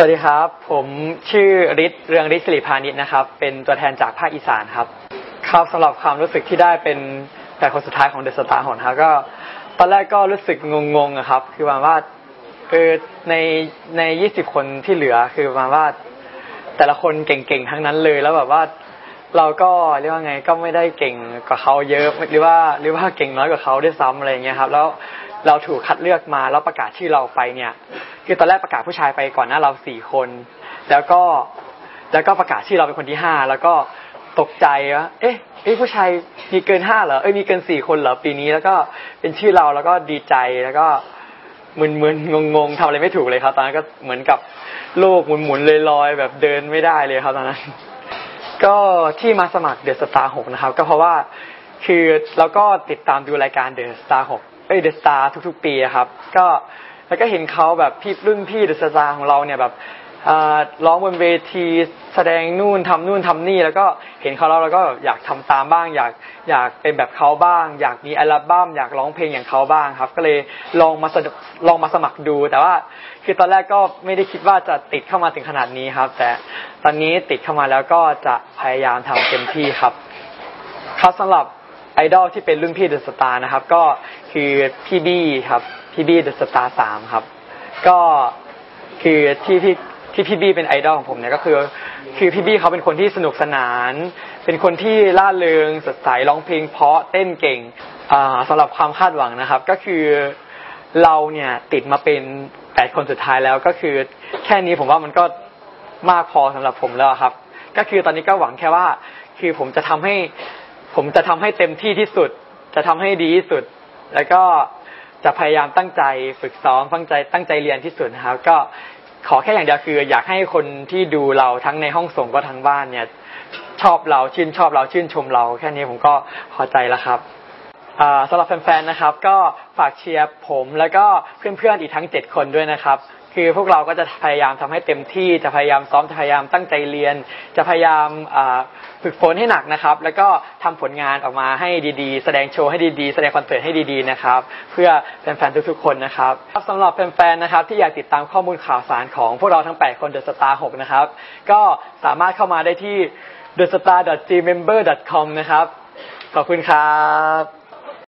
สวัสดีครับ ผมชื่อฤทธิ์เรืองฤทธิ์สิริพานิชนะครับ เป็นตัวแทนจากภาคอีสานครับ ครับสำหรับความรู้สึกที่ได้เป็นแต่คนสุดท้ายของเดอะสตาร์หนครับก็ตอนแรกก็รู้สึกงงๆอะครับ คือประมาณว่าคือในในยี่สิบคนที่เหลือคือประมาณว่า แต่ละคนเก่งๆทั้งนั้นเลย แล้วแบบว่าเราก็เรียกว่าไงก็ไม่ได้เก่งกว่าเขาเยอะหรือว่าหรือว่าเก่งน้อยกว่าเขาด้วยซ้ำอะไรเงี้ยครับ แล้วเราถูกคัดเลือกมาแล้วประกาศชื่อเราไปเนี่ย คือตอนแรกประกาศผู้ชายไปก่อนหน้าเราสี่คน แล้วก็แล้วก็ประกาศชื่อเราเป็นคนที่ห้าแล้วก็ตกใจว่าเอ๊ะเอ๊ะผู้ชายมีเกินห้าเหรอเอ้ยมีเกินสี่คนเหรอปีนี้แล้วก็เป็นชื่อเราแล้วก็ดีใจแล้วก็มึนๆงงๆทำอะไรไม่ถูกเลยครับ ตอนนั้นก็เหมือนกับโลกหมุนๆลอยๆแบบเดินไม่ได้เลยครับตอนนั้น ก็ที่มาสมัครเดอะสตาร์หกนะครับ ก็เพราะว่าคือเราก็ติดตามดูรายการเดอะสตาร์หกเอ้ยเดอะสตาร์ทุก ๆ ปีครับ ก็ แล้วก็เห็นเขาแบบพี่รุ่นพี่เดอะสตาร์ของเราเนี่ยแบบร้องบนเวทีแสดงนู่นทำนู่นทำนี่ แล้วก็เห็นเขาแล้วเราก็อยากทำตามบ้าง อยากอยากเป็นแบบเขาบ้าง อยากมีอัลบั้มอยากร้องเพลงอย่างเขาบ้างครับ ก็เลยลองมาสมัครลองมาสมัครดู แต่ว่าคือตอนแรกก็ไม่ได้คิดว่าจะติดเข้ามาถึงขนาดนี้ครับ แต่ตอนนี้ติดเข้ามาแล้วก็จะพยายามทำเต็มที่ครับครับสำหรับไอดอลที่เป็นรุ่นพี่เดอะสตาร์นะครับ ก็คือพี่บี้ครับ พี่บี้เดอะสตาร์สามครับ ก็คือที่ที่ที่พี่บี้เป็นไอดอลของผมเนี่ยก็คือ คือพี่บี้เขาเป็นคนที่สนุกสนาน เป็นคนที่ล่าเริงสดใสร้องเพลงเพราะเต้นเก่งอ่าสำหรับความคาดหวังนะครับ ก็คือเราเนี่ยติดมาเป็นแปดคนสุดท้ายแล้วก็คือ แค่นี้ผมว่ามันก็มากพอสำหรับผมแล้วครับ ก็คือตอนนี้ก็หวังแค่ว่า คือผมจะทำให้ ผมจะทำให้เต็มที่ที่สุด จะทำให้ดีที่สุด แล้วก็ จะพยายามตั้งใจฝึกซ้อมตั้งใจตั้งใจเรียนที่สุดนะครับ ก็ขอแค่อย่างเดียวคือ อยากให้คนที่ดูเราทั้งในห้องส่งก็ทั้งบ้านเนี่ย ชอบเราชื่นชอบเราชื่นชมเรา แค่นี้ผมก็พอใจแล้วครับสำหรับแฟนๆนะครับ ก็ฝากเชียร์ผมแล้วก็เพื่อนๆอีกทั้งเจ็ดคนด้วยนะครับ คือพวกเราก็จะพยายามทำให้เต็มที่จะพยายามซ้อมจะพยายามตั้งใจเรียน จะพยายามฝึกฝนให้หนักนะครับ แล้วก็ทำผลงานออกมาให้ดีๆ แสดงโชว์ให้ดีๆ แสดงคอนเสิร์ตให้ดีๆนะครับ เพื่อแฟนๆทุกๆคนนะครับครับสำหรับแฟนๆนะครับที่อยากติดตามข้อมูลข่าวสารของพวกเราทั้ง 8 คนเดอะสตาร์6นะครับ ก็สามารถเข้ามาได้ที่ thestar.gmember.com นะครับ ขอบคุณครับ